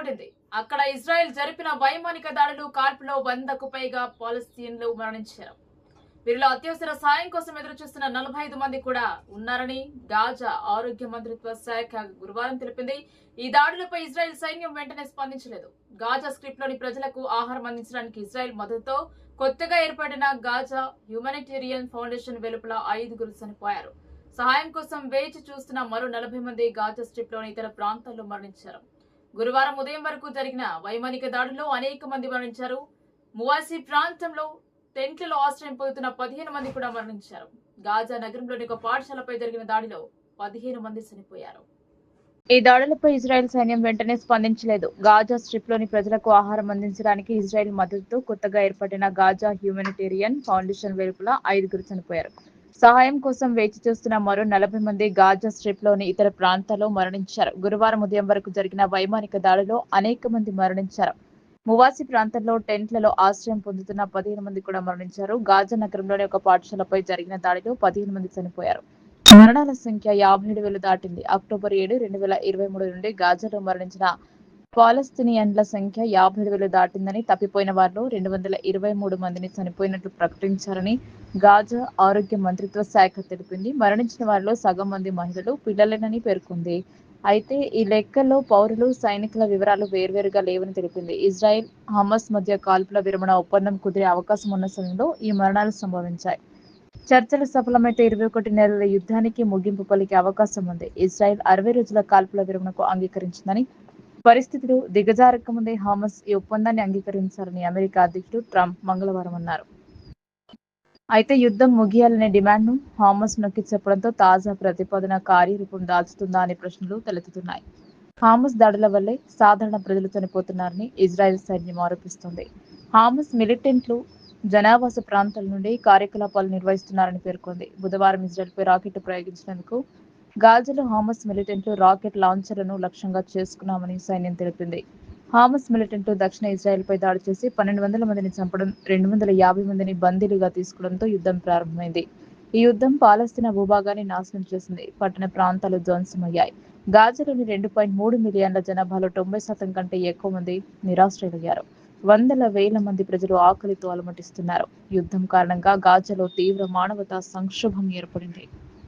ఒక్కసారి అక్కడ ఇజ్రాయెల్ జరిపిన వైమానిక దాడులు కాల్పులో వందకు పైగా పాలస్తీన్లు మరణించారు. వీరిలో అత్యవసర సాయం కోసం ఎదురుచూస్తున్న నలభై ఐదు మంది కూడా ఉన్నారని గాజా ఆరోగ్య మంత్రిత్వ శాఖ గురువారం తెలిపింది. ఈ దాడులపై ఇజ్రాయెల్ సైన్యం వెంటనే స్పందించలేదు. గాజా స్క్రిప్ట్లోని ప్రజలకు ఆహారం అందించడానికి ఇజ్రాయెల్ మద్దతుతో కొత్తగా ఏర్పడిన గాజా హ్యూమానిటేరియన్ ఫౌండేషన్ వెలుపల ఐదుగురు చనిపోయారు. సహాయం కోసం వేచి చూస్తున్న మరో నలభై మంది గాజా స్ట్రిప్లోని ఇతర ప్రాంతాల్లో మరణించారు. గురువారం ఉదయం వరకు జరిగిన వైమానిక దాడుల్లో అనేక మంది మరణించారు. మువాసి ప్రాంతంలో టెంట్లలో ఆశ్రయం పొందుతున్న పదిహేను మంది కూడా మరణించారు. గాజా నగరంలోని ఒక పాఠశాలపై జరిగిన దాడిలో పదిహేను మంది చనిపోయారు. ఈ దాడులపై ఇజ్రాయెల్ సైన్యం వెంటనే స్పందించలేదు. గాజా స్ట్రిప్లోని ప్రజలకు ఆహారం అందించడానికి ఇజ్రాయెల్ మద్దతుతో కొత్తగా ఏర్పడిన గాజా హ్యూమానిటేరియన్ ఫౌండేషన్ వెలుపల ఐదుగురు చనిపోయారు. సహాయం కోసం వేచి చూస్తున్న మరో నలభై మంది గాజా స్ట్రిప్లోని ఇతర ప్రాంతాల్లో మరణించారు. గురువారం ఉదయం వరకు జరిగిన వైమానిక దాడిలో అనేక మంది మరణించారు. మువాసి ప్రాంతంలో టెంట్లలో ఆశ్రయం పొందుతున్న పదిహేను మంది కూడా మరణించారు. గాజా నగరంలోని ఒక పాఠశాలపై జరిగిన దాడిలో పదిహేను మంది చనిపోయారు. మరణాల సంఖ్య యాభై ఏడు వేలు దాటింది. అక్టోబర్ ఏడు రెండు వేల ఇరవై మూడు నుండి గాజాలో మరణించిన పాలస్తీనియన్ల సంఖ్య యాభై వేలు దాటిందని తప్పిపోయిన వారిలో రెండు వందల ఇరవై మూడు మందిని చనిపోయినట్లు ప్రకటించారని గాజా ఆరోగ్య మంత్రిత్వ శాఖ తెలిపింది. మరణించిన వారిలో సగం మంది మహిళలు పిల్లలేనని పేర్కొంది. అయితే ఈ లెక్కల్లో పౌరులు సైనికుల వివరాలు వేర్వేరుగా లేవని తెలిపింది. ఇజ్రాయెల్ హమస్ మధ్య కాల్పుల విరమణ ఒప్పందం కుదిరే అవకాశం ఉన్న సమయంలో ఈ మరణాలు సంభవించాయి. చర్చలు సఫలమైతే ఇరవై ఒకటి నెలల యుద్ధానికి ముగింపు పలికే అవకాశం ఉంది. ఇజ్రాయెల్ అరవై రోజుల కాల్పుల విరమణకు అంగీకరించిందని పరిస్థితులు దిగజారక ముందే హామస్ ఈ ఒప్పందాన్ని అంగీకరించారని అమెరికా అధ్యక్షుడు ట్రంప్ మంగళవారం అన్నారు. అయితే యుద్ధం ముగియాలనే డిమాండ్ను హామస్ నొక్కి చెప్పడంతో తాజా ప్రతిపాదన కార్యరూపం దాల్చుతుందా అనే ప్రశ్నలు తలెత్తుతున్నాయి. హామస్ దాడుల వల్లే సాధారణ ప్రజలు చనిపోతున్నారని ఇజ్రాయెల్ సైన్యం ఆరోపిస్తోంది. హామస్ మిలిటెంట్లు జనావాస ప్రాంతాల నుండి కార్యకలాపాలు నిర్వహిస్తున్నారని పేర్కొంది. బుధవారం ఇజ్రాయెల్పై రాకెట్ ప్రయోగించినందుకు గాజాలో హామస్ మిలిటెంట్లు రాకెట్ లాంచర్లను లక్ష్యంగా చేసుకున్నామని సైన్యం తెలిపింది. హామస్ మిలిటెంట్లు దక్షిణ ఇజ్రాయెల్పై దాడి చేసి పన్నెండు వందల మందిని చంపడం రెండు వందల యాభై మందిని బందీలుగా తీసుకోవడంతో యుద్ధం ప్రారంభమైంది. ఈ యుద్ధం పాలస్తీనా భూభాగాన్ని నాశనం చేసింది. పట్టణ ప్రాంతాలు ధ్వంసమయ్యాయి. గాజాలోని రెండు పాయింట్ మూడు మిలియన్ల జనాభాలో తొంభై శాతం కంటే ఎక్కువ మంది నిరాశ్రయులయ్యారు. వందల వేల మంది ప్రజలు ఆకలితో అలమటిస్తున్నారు. యుద్ధం కారణంగా గాజాలో తీవ్ర మానవతా సంక్షోభం ఏర్పడింది.